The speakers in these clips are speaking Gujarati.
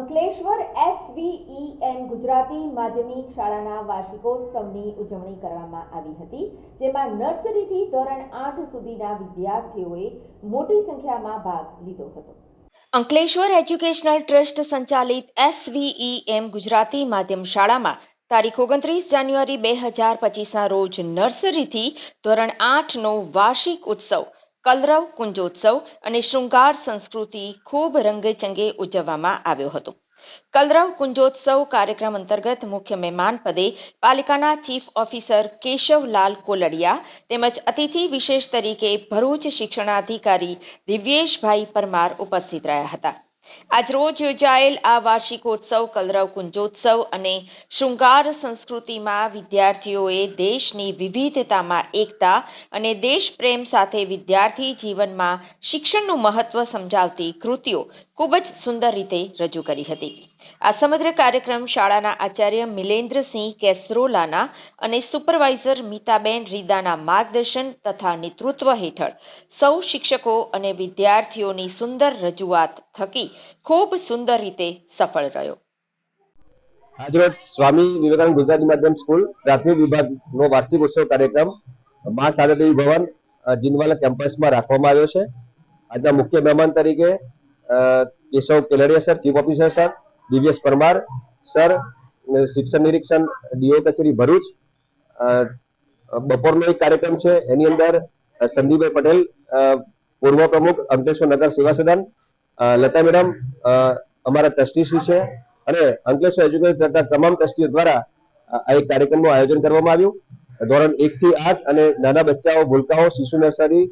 અંકલેશ્વર એસવીઈએમ ગુજરાતી માધ્યમિક શાળાના વાર્ષિકોત્સવની ઉજવણી કરવામાં આવી હતી, જેમાં નર્સરીથી ધોરણ આઠ સુધીના વિદ્યાર્થીઓએ મોટી સંખ્યામાં ભાગ લીધો હતો. અંકલેશ્વર એજ્યુકેશનલ ટ્રસ્ટ સંચાલિત એસવીઈએમ ગુજરાતી માધ્યમ શાળામાં તારીખ ઓગણત્રીસ જાન્યુઆરી બે હજાર પચીસના રોજ નર્સરીથી ધોરણ આઠનો વાર્ષિક ઉત્સવ કલરવ, કુંજોત્સવ અને શૃંગાર સંસ્કૃતિ ખૂબ રંગેચંગે ઉજવવામાં આવ્યો હતો. કલરવ, કુંજોત્સવ કાર્યક્રમ અંતર્ગત મુખ્ય મહેમાન પદે પાલિકાના ચીફ ઓફિસર કેશવલાલ કોલડિયા તેમજ અતિથિ વિશેષ તરીકે ભરૂચ શિક્ષણાધિકારી દિવ્યેશભાઈ પરમાર ઉપસ્થિત રહ્યા હતા. આજરોજ યોજાયેલ આ વાર્ષિકોત્સવ કલરવ કુંજોત્સવ અને શૃંગાર સંસ્કૃતિમાં વિદ્યાર્થીઓએ દેશની વિવિધતામાં એકતા અને દેશ પ્રેમ સાથે વિદ્યાર્થી જીવનમાં શિક્ષણનું મહત્વ સમજાવતી કૃતિઓ ખૂબ જ સુંદર રીતે રજૂ કરી હતી. આ સમગ્ર કાર્યક્રમ શાળાના આચાર્ય મિલેન્દ્રસિંહ કેસરોલાના અને સુપરવાઇઝર મીતાબેન રીદાના માર્ગદર્શન તથા નેતૃત્વ હેઠળ સૌ શિક્ષકો અને વિદ્યાર્થીઓની સુંદર રજૂઆત થકી ખૂબ સુંદર રીતે સફળ રહ્યો. આજરોજ સ્વામી વિવેકાનંદ ગુજરાતી માધ્યમ સ્કૂલ પ્રાથમિક વિભાગનો વાર્ષિક ઉત્સવ કાર્યક્રમ મા સારદેવી ભવન અ, જીનવાલા કેમ્પસમાં રાખવામાં આવ્યો છે. આજના મુખ્ય મહેમાન તરીકે Keshav Keldiya sir, chief officer sir Divyesh Parmar sir શિક્ષણ નિરીક્ષણ ડીઓ કચેરી ભરૂચ. બપોરનો એક કાર્યક્રમ છે, એની અંદર સંદીપભાઈ પટેલ પૂર્વ પ્રમુખ અંકલેશ્વર નગર સેવા સદન લતા મેડમ અમારા ટ્રસ્ટીશ્રી છે અને અંકલેશ્વર એજ્યુકેશન કરતા તમામ ટ્રસ્ટીઓ દ્વારા આ એક કાર્યક્રમનું આયોજન કરવામાં આવ્યું. ધોરણ એક થી આઠ અને નાના બચ્ચાઓ, ભૂલકાઓ, શિશુ નર્સરી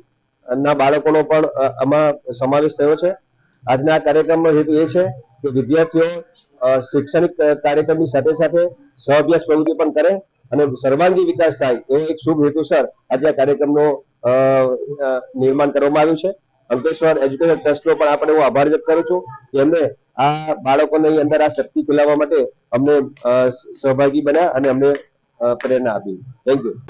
ના બાળકોનો પણ આમાં સમાવેશ થયો છે. આજના આ કાર્યક્રમનો હેતુ એ છે કે વિદ્યાર્થીઓ શૈક્ષણિક કાર્યક્રમની સાથે સાથે સહઅભ્યાસ પ્રવૃત્તિ પણ કરે અને સર્વાંગી વિકાસ થાય એવો એક શુભ હેતુસર આજે આ કાર્યક્રમનો નિર્માણ કરવામાં આવ્યું છે. અંકલેશ્વર એજ્યુકેશન ટ્રસ્ટનો પણ આપણે હું આભાર વ્યક્ત કરું છું કે એમને આ બાળકોની અંદર આ શક્તિ ફેલાવવા માટે અમને સહભાગી બન્યા અને અમને પ્રેરણા આપી. Thank you